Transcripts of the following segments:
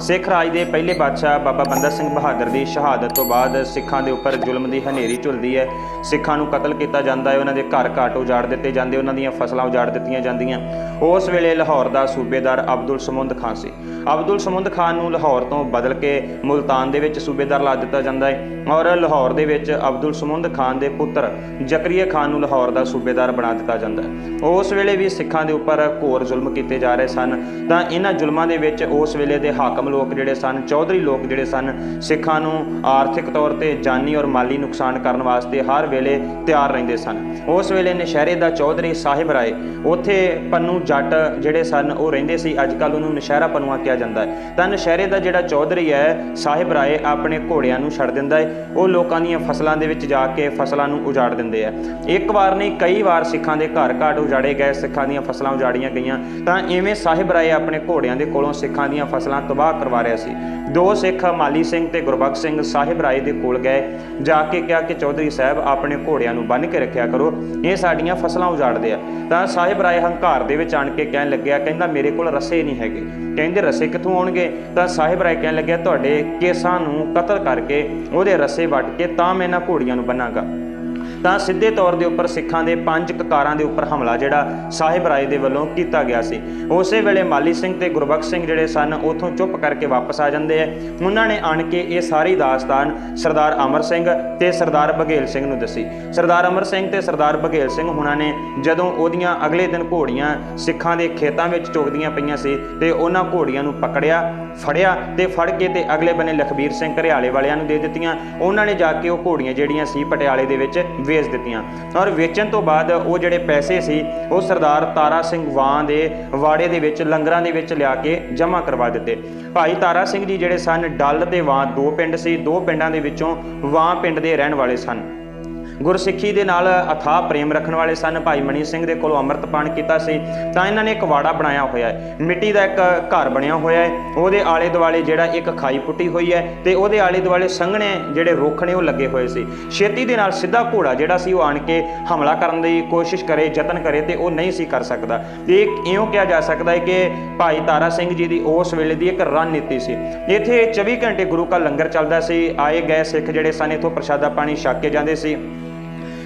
ਸਿੱਖ ਰਾਜ ਦੇ ਪਹਿਲੇ ਬਾਦਸ਼ਾਹ ਬਾਬਾ ਬੰਦਾ ਸਿੰਘ ਬਹਾਦਰ ਦੀ ਸ਼ਹਾਦਤ ਤੋਂ ਬਾਅਦ ਸਿੱਖਾਂ ਦੇ ਉੱਪਰ ਜ਼ੁਲਮ ਦੀ ਹਨੇਰੀ ਝੁਲਦੀ ਹੈ। ਸਿੱਖਾਂ ਨੂੰ ਕਤਲ ਕੀਤਾ ਜਾਂਦਾ ਹੈ। ਉਹਨਾਂ ਦੇ ਘਰ ਘਾਟ ਉਜਾੜ ਦਿੱਤੇ ਜਾਂਦੇ, ਉਹਨਾਂ ਦੀਆਂ ਫਸਲਾਂ ਉਜਾੜ ਦਿੱਤੀਆਂ ਜਾਂਦੀਆਂ। ਉਸ ਵੇਲੇ ਲਾਹੌਰ ਦਾ ਸੂਬੇਦਾਰ ਅਬਦੁਲ ਸਮੁੰਦ ਖਾਨ ਸੀ। ਅਬਦੁਲ ਸਮੁੰਦ ਖਾਨ ਨੂੰ ਲਾਹੌਰ ਤੋਂ ਬਦਲ ਕੇ ਮੁਲਤਾਨ ਦੇ ਵਿੱਚ ਸੂਬੇਦਾਰ ਲਾ ਦਿੱਤਾ ਜਾਂਦਾ ਹੈ ਔਰ ਲਾਹੌਰ ਦੇ ਵਿੱਚ ਅਬਦੁਲ ਸਮੁੰਦ ਖਾਨ ਦੇ ਪੁੱਤਰ ਜ਼ਕਰੀਆ ਖਾਨ ਨੂੰ ਲਾਹੌਰ ਦਾ ਸੂਬੇਦਾਰ ਬਣਾ ਦਿੱਤਾ ਜਾਂਦਾ ਹੈ। ਉਸ ਵੇਲੇ ਵੀ ਸਿੱਖਾਂ ਦੇ ਉੱਪਰ ਘੋਰ ਜ਼ੁਲਮ ਕੀਤੇ ਜਾ ਰਹੇ ਸਨ। ਤਾਂ ਇਹਨਾਂ ਜ਼ੁਲਮਾਂ ਦੇ ਵਿੱਚ ਉਸ ਵੇਲੇ ਦੇ ਹਾਕਮ ਲੋਕ ਜਿਹੜੇ ਸਨ, ਚੌਧਰੀ ਲੋਕ ਜਿਹੜੇ ਸਨ, ਸਿੱਖਾਂ ਨੂੰ ਆਰਥਿਕ ਤੌਰ ਤੇ ਜਾਨੀ ਔਰ ਮਾਲੀ ਨੁਕਸਾਨ ਕਰਨ ਵਾਸਤੇ ਹਰ ਵੇਲੇ ਤਿਆਰ ਰਹਿੰਦੇ ਸਨ। ਉਸ ਵੇਲੇ ਨਸ਼ਹਿਰੇ ਦਾ ਚੌਧਰੀ ਸਾਹਿਬ ਰਾਏ, ਉੱਥੇ ਪੰਨੂ ਜੱਟ ਜਿਹੜੇ ਸਨ, ਉਹ ਰਹਿੰਦੇ ਸੀ। ਅੱਜ ਕੱਲ ਉਹਨੂੰ ਨਸ਼ਹਿਰਾ ਪੰਨੂਆ ਕਿਹਾ ਜਾਂਦਾ ਹੈ। ਤਾਂ ਨਸ਼ਹਿਰੇ ਦਾ ਜਿਹੜਾ ਚੌਧਰੀ ਹੈ, ਸਾਹਿਬ ਰਾਏ ਆਪਣੇ ਘੋੜਿਆਂ ਨੂੰ ਛੱਡ ਦਿੰਦਾ ਹੈ। ਉਹ ਲੋਕਾਂ ਦੀਆਂ ਫਸਲਾਂ ਦੇ ਵਿੱਚ ਜਾ ਕੇ ਫਸਲਾਂ ਨੂੰ ਉਜਾੜ ਦਿੰਦੇ ਆ। ਇੱਕ ਵਾਰ ਨਹੀਂ, ਕਈ ਵਾਰ ਸਿੱਖਾਂ ਦੇ ਘਰ ਘਾਟ ਉਜਾੜੇ ਗਏ, ਸਿੱਖਾਂ ਦੀਆਂ ਫਸਲਾਂ ਉਜਾੜੀਆਂ ਗਈਆਂ। ਤਾਂ ਐਵੇਂ ਸਾਹਿਬ ਰਾਏ ਆਪਣੇ ਘੋੜਿਆਂ ਦੇ ਕੋਲੋਂ ਸਿੱਖਾਂ ਦੀਆਂ ਫਸਲਾਂ ਤਬਾਹ ਕਰਵਾ ਰਿਹਾ ਸੀ। ਦੋ ਸਿੱਖ ਮਾਲੀ ਸਿੰਘ ਤੇ ਗੁਰਬਖਸ਼ ਸਿੰਘ ਸਾਹਿਬ ਰਾਏ ਦੇ ਕੋਲ ਗਏ। ਜਾ ਕੇ ਕਿਹਾ ਕਿ ਚੌਧਰੀ ਸਾਹਿਬ, ਆਪਣੇ ਘੋੜਿਆਂ ਨੂੰ ਬੰਨ੍ਹ ਕੇ ਰੱਖਿਆ ਕਰੋ, ਇਹ ਸਾਡੀਆਂ ਫਸਲਾਂ ਉਜਾੜਦੇ ਆ। ਤਾਂ ਸਾਹਿਬ ਰਾਏ ਹੰਕਾਰ ਦੇ ਵਿੱਚ ਆਣ ਕੇ ਕਹਿਣ ਲੱਗਿਆ, ਕਹਿੰਦਾ, ਮੇਰੇ ਕੋਲ ਰਸੇ ਨਹੀਂ ਹੈਗੇ। ਕਹਿੰਦੇ, ਰਸੇ ਕਿੱਥੋਂ ਆਉਣਗੇ? ਤਾਂ ਸਾਹਿਬ ਰਾਏ ਕਹਿਣ ਲੱਗਿਆ, ਤੁਹਾਡੇ ਕੇਸਾਂ ਨੂੰ ਕਤਲ ਕਰਕੇ, ਉਹਦੇ ਰਸੇ ਵੱਟ ਕੇ ਤਾਂ ਮੈਂ ਇਹਨਾਂ ਘੋੜੀਆਂ ਨੂੰ ਬੰਨਾਂਗਾ। ਤਾਂ ਸਿੱਧੇ ਤੌਰ ਦੇ ਉੱਪਰ ਸਿੱਖਾਂ ਦੇ ਪੰਜ ਕਕਾਰਾਂ ਦੇ ਉੱਪਰ ਹਮਲਾ ਜਿਹੜਾ ਸਾਹਿਬ ਰਾਏ ਦੇ ਵੱਲੋਂ ਕੀਤਾ ਗਿਆ ਸੀ। ਉਸੇ ਵੇਲੇ ਮਾਲੀ ਸਿੰਘ ਤੇ ਗੁਰਬਖਸ਼ ਸਿੰਘ ਜਿਹੜੇ ਸਨ, ਉਥੋਂ ਚੁੱਪ ਕਰਕੇ ਵਾਪਸ ਆ ਜਾਂਦੇ ਆ। ਉਹਨਾਂ ਨੇ ਆਣ ਕੇ ਇਹ ਸਾਰੀ ਦਾਸਤਾਨ ਸਰਦਾਰ ਅਮਰ ਸਿੰਘ ਤੇ ਸਰਦਾਰ ਬਘੇਲ ਸਿੰਘ ਨੂੰ ਦੱਸੀ। ਸਰਦਾਰ ਅਮਰ ਸਿੰਘ ਤੇ ਸਰਦਾਰ ਬਘੇਲ ਸਿੰਘ ਹੁਣਾਂ ਨੇ ਜਦੋਂ ਉਹਦੀਆਂ ਅਗਲੇ ਦਿਨ ਘੋੜੀਆਂ ਸਿੱਖਾਂ ਦੇ ਖੇਤਾਂ ਵਿੱਚ ਚੁਗਦੀਆਂ ਪਈਆਂ ਸੀ ਤੇ ਉਹਨਾਂ ਘੋੜੀਆਂ ਨੂੰ ਪਕੜਿਆ, ਫੜਿਆ ਤੇ ਫੜ ਕੇ ਤੇ ਅਗਲੇ ਬੰਨੇ ਲਖਬੀਰ ਸਿੰਘ ਘਰਿਆਲੇ ਵਾਲਿਆਂ ਨੂੰ ਦੇ ਦਿੱਤੀਆਂ। ਉਹਨਾਂ ਨੇ ਜਾ ਕੇ ਉਹ ਘੋੜੀਆਂ ਜਿਹੜੀਆਂ ਸੀ ਪਟਿਆਲੇ ਦੇ ਵਿੱਚ ਵੇਚ ਦਿੱਤੀਆਂ। ਔਰ ਵੇਚਣ ਤੋਂ ਬਾਅਦ ਉਹ ਜਿਹੜੇ ਪੈਸੇ ਸੀ, ਉਹ ਸਰਦਾਰ ਤਾਰਾ ਸਿੰਘ ਵਾਂ ਦੇ ਵਾੜੇ ਦੇ ਵਿੱਚ, ਲੰਗਰਾਂ ਦੇ ਵਿੱਚ ਲਿਆ ਕੇ ਜਮ੍ਹਾਂ ਕਰਵਾ ਦਿੱਤੇ। ਭਾਈ ਤਾਰਾ ਸਿੰਘ ਜੀ ਜਿਹੜੇ ਸਨ, ਡੱਲ ਤੇ ਵਾਂ, ਦੋ ਪਿੰਡ ਸੀ, ਦੋ ਪਿੰਡਾਂ ਦੇ ਵਿੱਚੋਂ ਵਾਂ ਪਿੰਡ ਦੇ ਰਹਿਣ ਵਾਲੇ ਸਨ। ਗੁਰਸਿੱਖੀ ਦੇ ਨਾਲ ਅਥਾਹ ਪ੍ਰੇਮ ਰੱਖਣ ਵਾਲੇ ਸਨ। ਭਾਈ ਮਣੀ ਸਿੰਘ ਦੇ ਕੋਲੋਂ ਅੰਮ੍ਰਿਤ ਪਾਣ ਕੀਤਾ ਸੀ। ਤਾਂ ਇਹਨਾਂ ਨੇ ਇੱਕ ਵਾੜਾ ਬਣਾਇਆ ਹੋਇਆ ਹੈ। ਮਿੱਟੀ ਦਾ ਇੱਕ ਘਰ ਬਣਿਆ ਹੋਇਆ ਹੈ। ਉਹਦੇ ਆਲੇ ਦੁਆਲੇ ਜਿਹੜਾ ਇੱਕ ਖਾਈ ਪੁੱਟੀ ਹੋਈ ਹੈ ਤੇ ਉਹਦੇ ਆਲੇ ਦੁਆਲੇ ਸੰਘਣੇ ਜਿਹੜੇ ਰੁੱਖ ਨੇ ਉਹ ਲੱਗੇ ਹੋਏ ਸੀ। ਛੇਤੀ ਦੇ ਨਾਲ ਸਿੱਧਾ ਘੋੜਾ ਜਿਹੜਾ ਸੀ ਉਹ ਆਣ ਕੇ ਹਮਲਾ ਕਰਨ ਦੀ ਕੋਸ਼ਿਸ਼ ਕਰੇ, ਯਤਨ ਕਰੇ ਤੇ ਉਹ ਨਹੀਂ ਸੀ ਕਰ ਸਕਦਾ। ਇਹ ਇਉਂ ਕਿਹਾ ਜਾ ਸਕਦਾ ਹੈ ਕਿ ਭਾਈ ਤਾਰਾ ਸਿੰਘ ਜੀ ਦੀ ਉਸ ਵੇਲੇ ਦੀ ਇੱਕ ਰਣਨੀਤੀ ਸੀ। ਇੱਥੇ 24 ਘੰਟੇ ਗੁਰੂ ਕਾ ਲੰਗਰ ਚੱਲਦਾ ਸੀ। ਆਏ ਗਏ ਸਿੱਖ ਜਿਹੜੇ ਸਨ, ਇਥੋਂ ਪ੍ਰਸ਼ਾਦਾ ਪਾਣੀ ਛਕ ਕੇ ਜਾਂਦੇ ਸੀ।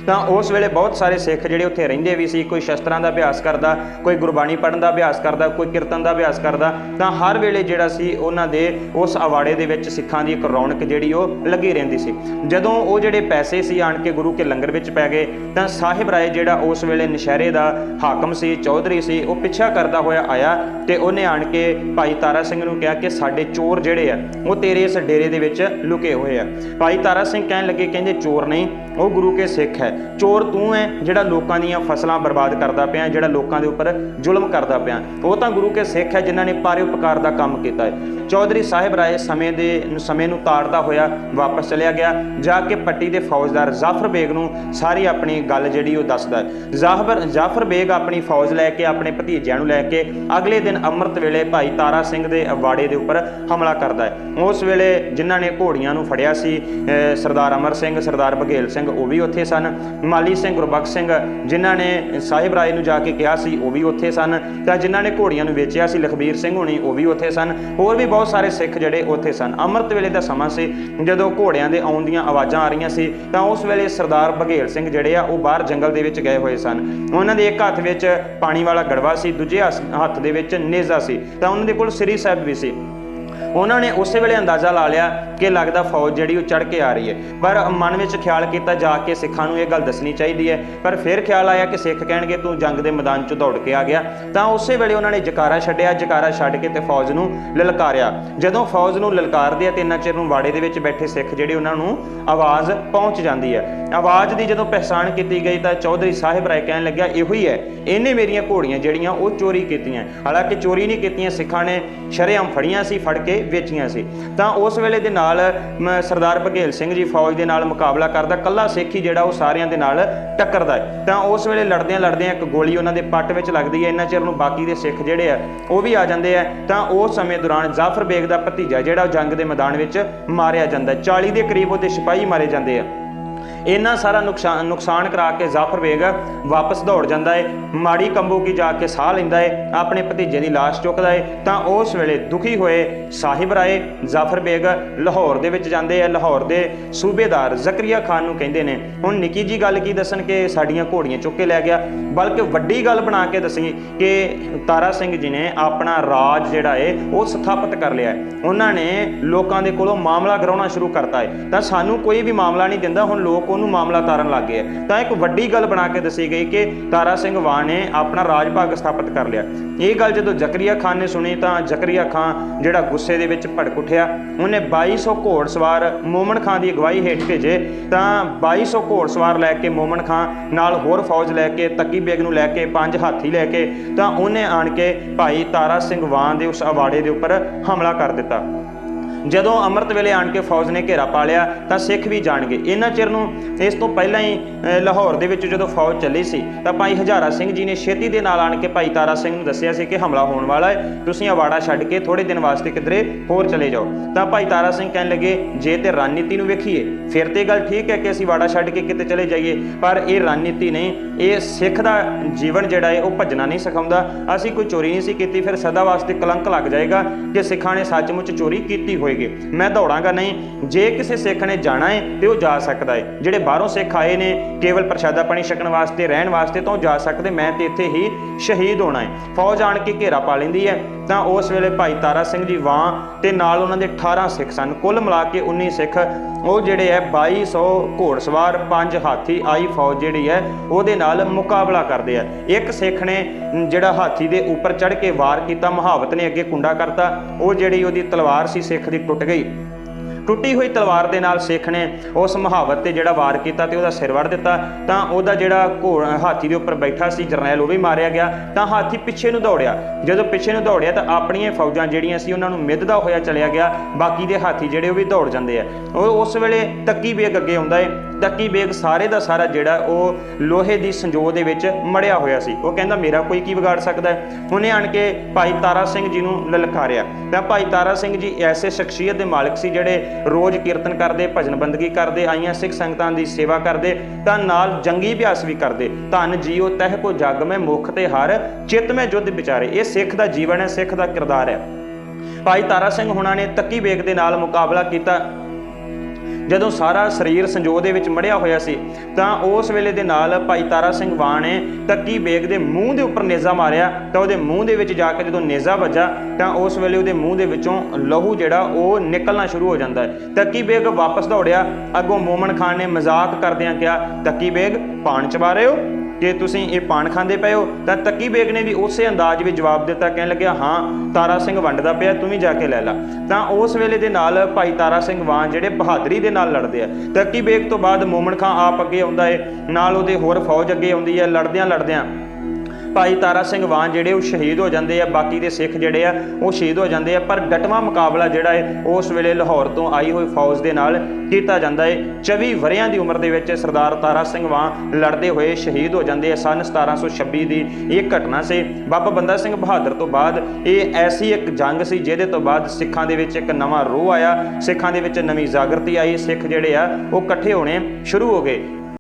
ਤਾਂ ਉਸ ਵੇਲੇ ਬਹੁਤ ਸਾਰੇ ਸਿੱਖ ਜਿਹੜੇ ਉੱਥੇ ਰਹਿੰਦੇ ਵੀ ਸੀ, ਕੋਈ ਸ਼ਸਤਰਾਂ ਦਾ ਅਭਿਆਸ ਕਰਦਾ, ਕੋਈ ਗੁਰਬਾਣੀ ਪੜ੍ਹਨ ਦਾ ਅਭਿਆਸ ਕਰਦਾ, ਕੋਈ ਕੀਰਤਨ ਦਾ ਅਭਿਆਸ ਕਰਦਾ, ਤਾਂ ਹਰ ਵੇਲੇ ਜਿਹੜਾ ਸੀ ਉਹਨਾਂ ਦੇ ਉਸ ਆਵਾੜੇ ਦੇ ਵਿੱਚ ਸਿੱਖਾਂ ਦੀ ਇੱਕ ਰੌਣਕ ਜਿਹੜੀ ਉਹ ਲੱਗੀ ਰਹਿੰਦੀ ਸੀ। ਜਦੋਂ ਉਹ ਜਿਹੜੇ ਪੈਸੇ ਸੀ ਆਣ ਕੇ ਗੁਰੂ ਕੇ ਲੰਗਰ ਵਿੱਚ ਪੈ ਗਏ, ਤਾਂ ਸਾਹਿਬ ਰਾਏ ਜਿਹੜਾ ਉਸ ਵੇਲੇ ਨਸ਼ਹਿਰੇ ਦਾ ਹਾਕਮ ਸੀ, ਚੌਧਰੀ ਸੀ, ਉਹ ਪਿੱਛਾ ਕਰਦਾ ਹੋਇਆ ਆਇਆ ਤੇ ਉਹਨੇ ਆਣ ਕੇ ਭਾਈ ਤਾਰਾ ਸਿੰਘ ਨੂੰ ਕਿਹਾ ਕਿ ਸਾਡੇ ਚੋਰ ਜਿਹੜੇ ਆ, ਉਹ ਤੇਰੇ ਇਸ ਡੇਰੇ ਦੇ ਵਿੱਚ ਲੁਕੇ ਹੋਏ ਆ। ਭਾਈ ਤਾਰਾ ਸਿੰਘ ਕਹਿਣ ਲੱਗੇ, ਕਹਿੰਦੇ ਚੋਰ ਨਹੀਂ, ਉਹ ਗੁਰੂ ਕੇ ਸਿੱਖ ਹੈ। ਚੋਰ ਤੂੰ ਹੈ ਜਿਹੜਾ ਲੋਕਾਂ ਦੀਆਂ ਫਸਲਾਂ ਬਰਬਾਦ ਕਰਦਾ ਪਿਆ, ਜਿਹੜਾ ਲੋਕਾਂ ਦੇ ਉੱਪਰ ਜ਼ੁਲਮ ਕਰਦਾ ਪਿਆ। ਉਹ ਤਾਂ ਗੁਰੂ ਕੇ ਸਿੱਖ ਹੈ ਜਿਨ੍ਹਾਂ ਨੇ ਪਰਉਪਕਾਰ ਦਾ ਕੰਮ ਕੀਤਾ ਹੈ। ਚੌਧਰੀ ਸਾਹਿਬ ਰਾਏ ਸਮੇਂ ਦੇ ਸਮੇਂ ਨੂੰ ਤਾੜਦਾ ਹੋਇਆ ਵਾਪਸ ਚਲਿਆ ਗਿਆ। ਜਾ ਕੇ ਪੱਟੀ ਦੇ ਫੌਜਦਾਰ ਜਾਫਰ ਬੇਗ ਨੂੰ ਸਾਰੀ ਆਪਣੀ ਗੱਲ ਜਿਹੜੀ ਉਹ ਦੱਸਦਾ ਜਾਫਰ ਜਾਫਰ ਬੇਗ ਆਪਣੀ ਫੌਜ ਲੈ ਕੇ, ਆਪਣੇ ਭਤੀਜਿਆਂ ਨੂੰ ਲੈ ਕੇ ਅਗਲੇ ਦਿਨ ਅੰਮ੍ਰਿਤ ਵੇਲੇ ਭਾਈ ਤਾਰਾ ਸਿੰਘ ਦੇ ਅਵਾੜੇ ਦੇ ਉੱਪਰ ਹਮਲਾ ਕਰਦਾ ਹੈ। ਉਸ ਵੇਲੇ ਜਿਨ੍ਹਾਂ ਨੇ ਘੋੜੀਆਂ ਨੂੰ ਫੜਿਆ ਸੀ ਸਰਦਾਰ ਅਮਰ ਸਿੰਘ, ਸਰਦਾਰ ਬਘੇਲ ਸਿੰਘ, ਉਹ ਵੀ ਉੱਥੇ ਸਨ। ਮਾਲੀ ਸਿੰਘ, ਗੁਰਬਖਸ਼ ਸਿੰਘ, ਜਿਨ੍ਹਾਂ ਨੇ ਸਾਹਿਬ ਰਾਏ ਨੂੰ ਜਾ ਕੇ ਕਿਹਾ ਸੀ, ਉਹ ਵੀ ਉੱਥੇ ਸਨ। ਤਾਂ ਜਿਨ੍ਹਾਂ ਨੇ ਘੋੜੀਆਂ ਨੂੰ ਵੇਚਿਆ ਸੀ, ਲਖਬੀਰ ਸਿੰਘ ਹੋਣੀ, ਉਹ ਵੀ ਉੱਥੇ ਸਨ। ਹੋਰ ਵੀ ਬਹੁਤ ਸਾਰੇ ਸਿੱਖ ਜਿਹੜੇ ਉੱਥੇ ਸਨ। ਅੰਮ੍ਰਿਤ ਵੇਲੇ ਦਾ ਸਮਾਂ ਸੀ, ਜਦੋਂ ਘੋੜਿਆਂ ਦੇ ਆਉਣ ਦੀਆਂ ਆਵਾਜ਼ਾਂ ਆ ਰਹੀਆਂ ਸੀ, ਤਾਂ ਉਸ ਵੇਲੇ ਸਰਦਾਰ ਬਘੇਲ ਸਿੰਘ ਜਿਹੜੇ ਆ, ਉਹ ਬਾਹਰ ਜੰਗਲ ਦੇ ਵਿੱਚ ਗਏ ਹੋਏ ਸਨ। ਉਹਨਾਂ ਦੇ ਇੱਕ ਹੱਥ ਵਿੱਚ ਪਾਣੀ ਵਾਲਾ ਗੜਵਾ ਸੀ, ਦੂਜੇ ਹੱਥ ਦੇ ਵਿੱਚ ਨੇਜ਼ਾ ਸੀ। ਤਾਂ ਉਹਨਾਂ ਦੇ ਕੋਲ ਸ੍ਰੀ ਸਾਹਿਬ ਵੀ ਸੀ। ਉਹਨਾਂ ਨੇ ਉਸੇ ਵੇਲੇ ਅੰਦਾਜ਼ਾ ਲਾ ਲਿਆ ਕਿ ਲੱਗਦਾ ਫੌਜ ਜਿਹੜੀ ਉਹ ਚੜ ਕੇ ਆ ਰਹੀ ਹੈ। ਪਰ ਮਨ ਵਿੱਚ ਖਿਆਲ ਕੀਤਾ ਜਾ ਕੇ ਸਿੱਖਾਂ ਨੂੰ ਇਹ ਗੱਲ ਦੱਸਣੀ ਚਾਹੀਦੀ ਹੈ। ਪਰ ਫਿਰ ਖਿਆਲ ਆਇਆ ਕਿ ਸਿੱਖ ਕਹਿਣਗੇ, ਤੂੰ ਜੰਗ ਦੇ ਮੈਦਾਨ 'ਚ ਦੌੜ ਕੇ ਆ ਗਿਆ। ਤਾਂ ਉਸੇ ਵੇਲੇ ਉਹਨਾਂ ਨੇ ਜਕਾਰਾ ਛੱਡਿਆ। ਜਕਾਰਾ ਛੱਡ ਕੇ ਤੇ ਫੌਜ ਨੂੰ ਲਲਕਾਰਿਆ। ਜਦੋਂ ਫੌਜ ਨੂੰ ਲਲਕਾਰਦੇ ਆ ਤੇ ਇੰਨਾ ਚਿਰ ਨੂੰ ਵਾੜੇ ਦੇ ਵਿੱਚ ਬੈਠੇ ਸਿੱਖ ਜਿਹੜੇ ਉਹਨਾਂ ਨੂੰ ਆਵਾਜ਼ ਪਹੁੰਚ ਜਾਂਦੀ ਹੈ। ਆਵਾਜ਼ ਦੀ ਜਦੋਂ ਪਹਿਚਾਣ ਕੀਤੀ ਗਈ ਤਾਂ ਚੌਧਰੀ ਸਾਹਿਬ ਰਾਏ ਕਹਿਣ ਲੱਗਿਆ, ਇਹੋ ਹੀ ਹੈ। ਇਹਨੇ ਮੇਰੀਆਂ ਘੋੜੀਆਂ ਜਿਹੜੀਆਂ ਉਹ ਚੋਰੀ ਕੀਤੀਆਂ। ਹਾਲਾਂਕਿ ਚੋਰੀ ਨਹੀਂ ਕੀਤੀਆਂ, ਸਿੱਖਾਂ ਨੇ ਸ਼ਰੇਆਮ ਫੜੀਆਂ ਸੀ, ਫੜ ਕੇ ਵੇਚੀਆਂ ਸੀ। ਤਾਂ ਉਸ ਵੇਲੇ ਦੇ ਨਾਲ ਸਰਦਾਰ ਬਘੇਲ ਸਿੰਘ ਜੀ ਫੌਜ ਦੇ ਨਾਲ ਮੁਕਾਬਲਾ ਕਰਦਾ, ਕੱਲਾ ਸਿੱਖ ਹੀ ਜਿਹੜਾ ਉਹ ਸਾਰਿਆਂ ਦੇ ਨਾਲ ਟੱਕਰਦਾ ਹੈ। ਤਾਂ ਉਸ ਵੇਲੇ ਲੜਦਿਆਂ ਲੜਦਿਆਂ ਇੱਕ ਗੋਲੀ ਉਹਨਾਂ ਦੇ ਪੱਟ ਵਿੱਚ ਲੱਗਦੀ ਹੈ, ਇੰਨਾ ਚਿਰ ਨੂੰ ਬਾਕੀ ਦੇ ਸਿੱਖ ਜਿਹੜੇ ਆ, ਉਹ ਵੀ ਆ ਜਾਂਦੇ ਆ। ਤਾਂ ਉਸ ਸਮੇਂ ਦੌਰਾਨ ਜਾਫਰ ਬੇਗ ਦਾ ਭਤੀਜਾ ਜਿਹੜਾ ਉਹ ਜੰਗ ਦੇ ਮੈਦਾਨ ਵਿੱਚ ਮਾਰਿਆ ਜਾਂਦਾ ਹੈ। 40 ਦੇ ਕਰੀਬ ਉਹਦੇ ਸਿਪਾਹੀ ਮਾਰੇ ਜਾਂਦੇ ਆ। ਇੰਨਾ ਸਾਰਾ ਨੁਕਸਾਨ ਨੁਕਸਾਨ ਕਰਾ ਕੇ ਜ਼ਾਫਰ ਬੇਗ ਵਾਪਸ ਦੌੜ ਜਾਂਦਾ ਹੈ ਮਾੜੀ ਕੰਬੋ ਕੀ ਜਾ ਕੇ ਸਾਹ ਲੈਂਦਾ ਹੈ ਆਪਣੇ ਭਤੀਜੇ ਦੀ ਲਾਸ਼ ਚੁੱਕਦਾ ਏ, ਤਾਂ ਉਸ ਵੇਲੇ ਦੁਖੀ ਹੋਏ ਸਾਹਿਬ ਰਾਏ ਜ਼ਾਫਰ ਬੇਗ ਲਾਹੌਰ ਦੇ ਵਿੱਚ ਜਾਂਦੇ ਆ, ਲਾਹੌਰ ਦੇ ਸੂਬੇਦਾਰ ਜ਼ਕਰੀਆ ਖਾਨ ਨੂੰ ਕਹਿੰਦੇ ਨੇ, ਹੁਣ ਨਿੱਕੀ ਜੀ ਗੱਲ ਕੀ ਦੱਸਣ ਕਿ ਸਾਡੀਆਂ ਘੋੜੀਆਂ ਚੁੱਕ ਕੇ ਲੈ ਗਿਆ? ਬਲਕਿ ਵੱਡੀ ਗੱਲ ਬਣਾ ਕੇ ਦੱਸੀ ਕਿ ਤਾਰਾ ਸਿੰਘ ਜੀ ਨੇ ਆਪਣਾ ਰਾਜ ਜਿਹੜਾ ਹੈ ਉਹ ਸਥਾਪਿਤ ਕਰ ਲਿਆ ਉਹਨਾਂ ਨੇ ਲੋਕਾਂ ਦੇ ਕੋਲੋਂ ਮਾਮਲਾ ਕਰਾਉਣਾ ਸ਼ੁਰੂ ਕਰਤਾ ਹੈ ਤਾਂ ਸਾਨੂੰ ਕੋਈ ਵੀ ਮਾਮਲਾ ਨਹੀਂ ਦਿੰਦਾ, ਹੁਣ ਲੋਕ ਉਹਨੂੰ ਮਾਮਲਾ ਤਾਰਨ ਲੱਗ ਗਿਆ। ਤਾਂ ਇੱਕ ਵੱਡੀ ਗੱਲ ਬਣਾ ਕੇ ਦੱਸੀ ਗਈ ਕਿ ਤਾਰਾ ਸਿੰਘ ਵਾਣ ਨੇ ਆਪਣਾ ਰਾਜ ਭਾਗ ਸਥਾਪਿਤ ਕਰ ਲਿਆ। ਇਹ ਗੱਲ ਜਦੋਂ ਜ਼ਕਰੀਆ ਖਾਨ ਨੇ ਸੁਣੀ ਤਾਂ ਜ਼ਕਰੀਆ ਖਾਨ ਜਿਹੜਾ ਗੁੱਸੇ ਦੇ ਵਿੱਚ ਭੜਕ ਉੱਠਿਆ। ਉਹਨੇ 2200 ਘੋੜਸਵਾਰ ਮੋਮਨ ਖਾਨ ਦੀ ਅਗਵਾਈ ਹੇਠ ਭੇਜੇ। ਤਾਂ 2200 ਘੋੜਸਵਾਰ ਲੈ ਕੇ ਮੋਮਨ ਖਾਨ, ਨਾਲ ਹੋਰ ਫੌਜ ਲੈ ਕੇ, ਤੱਕੀ ਬੇਗ ਨੂੰ ਲੈ ਕੇ, ਪੰਜ ਹਾਥੀ ਲੈ ਕੇ, ਤਾਂ ਉਹਨੇ ਆਣ ਕੇ ਭਾਈ ਤਾਰਾ ਸਿੰਘ ਵਾਣ ਦੇ ਉਸ ਅਵਾੜੇ ਦੇ ਉੱਪਰ ਹਮਲਾ ਕਰ ਦਿੱਤਾ। ਜਦੋਂ ਅੰਮ੍ਰਿਤ ਵੇਲੇ ਆਣ ਕੇ ਫੌਜ ਨੇ ਘੇਰਾ ਪਾ ਲਿਆ, ਤਾਂ ਸਿੱਖ ਵੀ ਜਾਣਗੇ। ਇਹਨਾਂ ਚਿਰ ਨੂੰ ਇਸ ਤੋਂ ਪਹਿਲਾਂ ਹੀ ਲਾਹੌਰ ਦੇ ਵਿੱਚ ਜਦੋਂ ਫੌਜ ਚੱਲੀ ਸੀ, ਤਾਂ ਭਾਈ ਹਜ਼ਾਰਾ ਸਿੰਘ ਜੀ ਨੇ ਛੇਤੀ ਦੇ ਨਾਲ ਆਣ ਕੇ ਭਾਈ ਤਾਰਾ ਸਿੰਘ ਨੂੰ ਦੱਸਿਆ ਸੀ ਕਿ ਹਮਲਾ ਹੋਣ ਵਾਲਾ ਹੈ, ਤੁਸੀਂ ਅਵਾੜਾ ਛੱਡ ਕੇ ਥੋੜੇ ਦਿਨ ਵਾਸਤੇ ਕਿਧਰੇ ਹੋਰ ਚਲੇ ਜਾਓ। ਤਾਂ ਭਾਈ ਤਾਰਾ ਸਿੰਘ ਕਹਿਣ ਲੱਗੇ, ਜੇ ਤੇ ਰਣਨੀਤੀ ਨੂੰ ਵੇਖੀਏ, ਫਿਰ ਤੇ ਗੱਲ ਠੀਕ ਹੈ ਕਿ ਅਸੀਂ ਵਾੜਾ ਛੱਡ ਕੇ ਕਿਤੇ ਚਲੇ ਜਾਈਏ, ਪਰ ਇਹ ਰਣਨੀਤੀ ਨਹੀਂ, ਇਹ ਸਿੱਖ ਦਾ ਜੀਵਨ ਜਿਹੜਾ ਹੈ, ਉਹ ਭੱਜਣਾ ਨਹੀਂ ਸਿਖਾਉਂਦਾ। ਅਸੀਂ ਕੋਈ ਚੋਰੀ ਨਹੀਂ ਸੀ ਕੀਤੀ, ਫਿਰ ਸਦਾ ਵਾਸਤੇ ਕਲੰਕ ਲੱਗ ਜਾਏਗਾ ਕਿ ਸਿੱਖਾਂ ਨੇ ਸੱਚਮੁੱਚ ਚੋਰੀ ਕੀਤੀ ਹੋਈ ਹੋਏਗੀ ਮੈਂ ਦੌੜਾਂਗਾ ਨਹੀਂ। ਜੇ ਕਿਸੇ ਸਿੱਖ ਨੇ ਜਾਣਾ ਹੈ ਤੇ ਉਹ ਜਾ ਸਕਦਾ ਹੈ ਜਿਹੜੇ ਬਾਹਰੋਂ ਸਿੱਖ ਆਏ ਨੇ, ਕੇਵਲ ਪ੍ਰਸ਼ਾਦਾ ਪਾਣੀ ਛਕਣ ਵਾਸਤੇ, ਰਹਿਣ ਵਾਸਤੇ, ਤਾਂ ਉਹ ਜਾ ਸਕਦੇ। ਮੈਂ ਤੇ ਇੱਥੇ ਹੀ ਸ਼ਹੀਦ ਹੋਣਾ ਹੈ ਫੌਜ ਆਣ ਕੇ ਘੇਰਾ ਪਾ ਲੈਂਦੀ ਹੈ ਤਾਂ ਉਸ ਵੇਲੇ ਭਾਈ ਤਾਰਾ ਸਿੰਘ ਜੀ ਵਾਂ, ਤੇ ਨਾਲ ਉਹਨਾਂ ਦੇ 18 ਸਿੱਖ ਸਨ। ਕੁੱਲ ਮਿਲਾ ਕੇ 19 ਸਿੱਖ ਉਹ ਜਿਹੜੇ ਹੈ 2200 ਘੋੜਸਵਾਰ ਪੰਜ ਹਾਥੀ, ਆਈ ਫੌਜ ਜਿਹੜੀ ਹੈ, ਉਹਦੇ ਨਾਲ ਮੁਕਾਬਲਾ ਕਰਦੇ ਆ। ਇੱਕ ਸਿੱਖ ਨੇ ਜਿਹੜਾ ਹਾਥੀ ਦੇ ਉੱਪਰ ਚੜ੍ਹ ਕੇ ਵਾਰ ਕੀਤਾ, ਮਹਾਵਤ ਨੇ ਅੱਗੇ ਕੁੰਡਾ ਕਰਤਾ। ਉਹ ਜਿਹੜੀ ਉਹਦੀ ਤਲਵਾਰ ਸੀ, ਸਿੱਖ ਦੀ ਟੁੱਟ ਗਈ। ਟੁੱਟੀ ਹੋਈ ਤਲਵਾਰ ਦੇ ਨਾਲ ਸਿੱਖ ਨੇ ਉਸ ਮਹਾਵਤ ਤੇ ਜਿਹੜਾ ਵਾਰ ਕੀਤਾ ਤੇ ਉਹਦਾ ਸਿਰ ਵੜ ਦਿੱਤਾ, ਤਾਂ ਉਹਦਾ ਜਿਹੜਾ ਘੋੜ, ਹਾਥੀ ਦੇ ਉੱਪਰ ਬੈਠਾ ਸੀ ਜਰਨੈਲ, ਉਹ ਵੀ ਮਾਰਿਆ ਗਿਆ, ਤਾਂ ਹਾਥੀ ਪਿੱਛੇ ਨੂੰ ਦੌੜਿਆ। ਜਦੋਂ ਪਿੱਛੇ ਨੂੰ ਦੌੜਿਆ ਤਾਂ ਆਪਣੀਆਂ ਫੌਜਾਂ ਜਿਹੜੀਆਂ ਸੀ ਉਹਨਾਂ ਨੂੰ ਮਿੱਧਦਾ ਹੋਇਆ ਚਲਿਆ ਗਿਆ, ਬਾਕੀ ਦੇ ਹਾਥੀ ਜਿਹੜੇ ਉਹ ਵੀ ਦੌੜ ਜਾਂਦੇ ਆ। ਉਹ ਉਸ ਵੇਲੇ ਤੱਕੀ ਬੇਗ ਅੱਗੇ ਆਉਂਦਾ ਏ। ਤੱਕੀ ਬੇਗ ਸਾਰੇ ਦਾ ਸਾਰਾ ਜਿਹੜਾ ਉਹ ਲੋਹੇ ਦੀ ਸੰਜੋ ਦੇ ਵਿੱਚ ਮੜਿਆ ਹੋਇਆ ਸੀ। ਉਹ ਕਹਿੰਦਾ, ਮੇਰਾ ਕੋਈ ਕੀ ਵਿਗਾੜ ਸਕਦਾ ਹੈ? ਆਣ ਕੇ ਭਾਈ ਤਾਰਾ ਸਿੰਘ ਜੀ ਨੂੰ ਲਲਕਾਰਿਆ। ਤਾਂ ਭਾਈ ਤਾਰਾ ਸਿੰਘ ਜੀ, ਐਸੇ ਸ਼ਖਸੀਅਤ ਦੇ ਮਾਲਕ ਸੀ ਜਿਹੜੇ ਰੋਜ਼ ਕੀਰਤਨ ਕਰਦੇ, ਭਜਨ ਬੰਦਗੀ ਕਰਦੇ, ਆਈਆਂ ਸਿੱਖ ਸੰਗਤਾਂ ਦੀ ਸੇਵਾ ਕਰਦੇ, ਤਾਂ ਨਾਲ ਜੰਗੀ ਅਭਿਆਸ ਵੀ ਕਰਦੇ। ਧੰਨ ਜੀਓ, ਤਹਿ ਕੋ ਜਗ ਮੈਂ ਮੁਖ ਤੇ ਹਰ, ਚਿਤ ਮੈਂ ਜੁਧ ਵਿਚਾਰੇ। ਇਹ ਸਿੱਖ ਦਾ ਜੀਵਨ ਹੈ, ਸਿੱਖ ਦਾ ਕਿਰਦਾਰ ਹੈ। ਭਾਈ ਤਾਰਾ ਸਿੰਘ ਹੁਣਾਂ ਨੇ ਤੱਕੀ ਬੇਗ ਦੇ ਨਾਲ ਮੁਕਾਬਲਾ ਕੀਤਾ। ਜਦੋਂ ਸਾਰਾ ਸਰੀਰ ਸੰਜੋ ਦੇ ਵਿੱਚ ਮੜਿਆ ਹੋਇਆ ਸੀ, ਤਾਂ ਉਸ ਵੇਲੇ ਦੇ ਨਾਲ ਭਾਈ ਤਾਰਾ ਸਿੰਘ ਵਾਣ ਨੇ ਤੱਕੀ ਬੇਗ ਦੇ ਮੂੰਹ ਦੇ ਉੱਪਰ ਨੇਜ਼ਾ ਮਾਰਿਆ, ਤਾਂ ਉਹਦੇ ਮੂੰਹ ਦੇ ਵਿੱਚ ਜਾ ਕੇ ਜਦੋਂ ਨੇਜ਼ਾ ਵੱਜਾ, ਤਾਂ ਉਸ ਵੇਲੇ ਉਹਦੇ ਮੂੰਹ ਦੇ ਵਿੱਚੋਂ ਲਹੂ ਜਿਹੜਾ ਉਹ ਨਿਕਲਣਾ ਸ਼ੁਰੂ ਹੋ ਜਾਂਦਾ ਹੈ। ਤੱਕੀ ਬੇਗ ਵਾਪਸ ਦੌੜਿਆ, ਅੱਗੋਂ ਮੋਮਨ ਖਾਨ ਨੇ ਮਜ਼ਾਕ ਕਰਦਿਆਂ ਕਿਹਾ ਤੱਕੀ ਬੇਗ, ਪਾਣ ਚਬਾ ਰਹੇ ਹੋ? ਕਿ ਤੁਸੀਂ ਇਹ ਪਾਣ ਖਾਂਦੇ ਪਏ ਹੋ, ਤਾਂ ਤੱਕੀ ਬੇਗ ਨੇ ਵੀ ਉਸੇ ਅੰਦਾਜ਼ ਵਿੱਚ ਜਵਾਬ ਦਿੱਤਾ, ਕਹਿਣ ਲੱਗਿਆ, ਹਾਂ, ਤਾਰਾ ਸਿੰਘ ਵੰਡਦਾ ਪਿਆ, ਤੂੰ ਵੀ ਜਾ ਕੇ ਲੈ ਲੈ। ਤਾਂ ਉਸ ਵੇਲੇ ਦੇ ਨਾਲ ਭਾਈ ਤਾਰਾ ਸਿੰਘ ਵਾਂ ਜਿਹੜੇ ਬਹਾਦਰੀ ਦੇ ਨਾਲ ਲੜਦੇ ਆ। ਤੱਕੀ ਬੇਗ ਤੋਂ ਬਾਅਦ ਮੋਮਨ ਖਾਂ ਆਪ ਅੱਗੇ ਆਉਂਦਾ ਏ, ਨਾਲ ਉਹਦੇ ਹੋਰ ਫੌਜ ਅੱਗੇ ਆਉਂਦੀ ਹੈ ਲੜਦਿਆਂ ਲੜਦਿਆਂ ਭਾਈ ਤਾਰਾ ਸਿੰਘ ਵਾਂ ਜਿਹੜੇ ਉਹ ਸ਼ਹੀਦ ਹੋ ਜਾਂਦੇ ਆ, ਬਾਕੀ ਦੇ ਸਿੱਖ ਜਿਹੜੇ ਆ, ਉਹ ਸ਼ਹੀਦ ਹੋ ਜਾਂਦੇ ਆ। ਪਰ ਡਟਵਾਂ ਮੁਕਾਬਲਾ ਜਿਹੜਾ ਹੈ ਉਸ ਵੇਲੇ ਲਾਹੌਰ ਤੋਂ ਆਈ ਹੋਈ ਫੌਜ ਦੇ ਨਾਲ ਕੀਤਾ ਜਾਂਦਾ ਹੈ 24 ਵਰਿਆਂ ਦੀ ਉਮਰ ਦੇ ਵਿੱਚ ਸਰਦਾਰ ਤਾਰਾ ਸਿੰਘ ਵਾਂ ਲੜਦੇ ਹੋਏ ਸ਼ਹੀਦ ਹੋ ਜਾਂਦੇ ਆ ਸਨ 1726 ਦੀ ਇਹ ਘਟਨਾ ਸੀ। ਬਾਬਾ ਬੰਦਾ ਸਿੰਘ ਬਹਾਦਰ ਤੋਂ ਬਾਅਦ ਇਹ ਐਸੀ ਇੱਕ ਜੰਗ ਸੀ, ਜਿਹਦੇ ਤੋਂ ਬਾਅਦ ਸਿੱਖਾਂ ਦੇ ਵਿੱਚ ਇੱਕ ਨਵਾਂ ਰੋਹ ਆਇਆ। ਸਿੱਖਾਂ ਦੇ ਵਿੱਚ ਨਵੀਂ ਜਾਗਰਤੀ ਆਈ। ਸਿੱਖ ਜਿਹੜੇ ਆ, ਉਹ ਇਕੱਠੇ ਹੋਣੇ ਸ਼ੁਰੂ ਹੋ ਗਏ।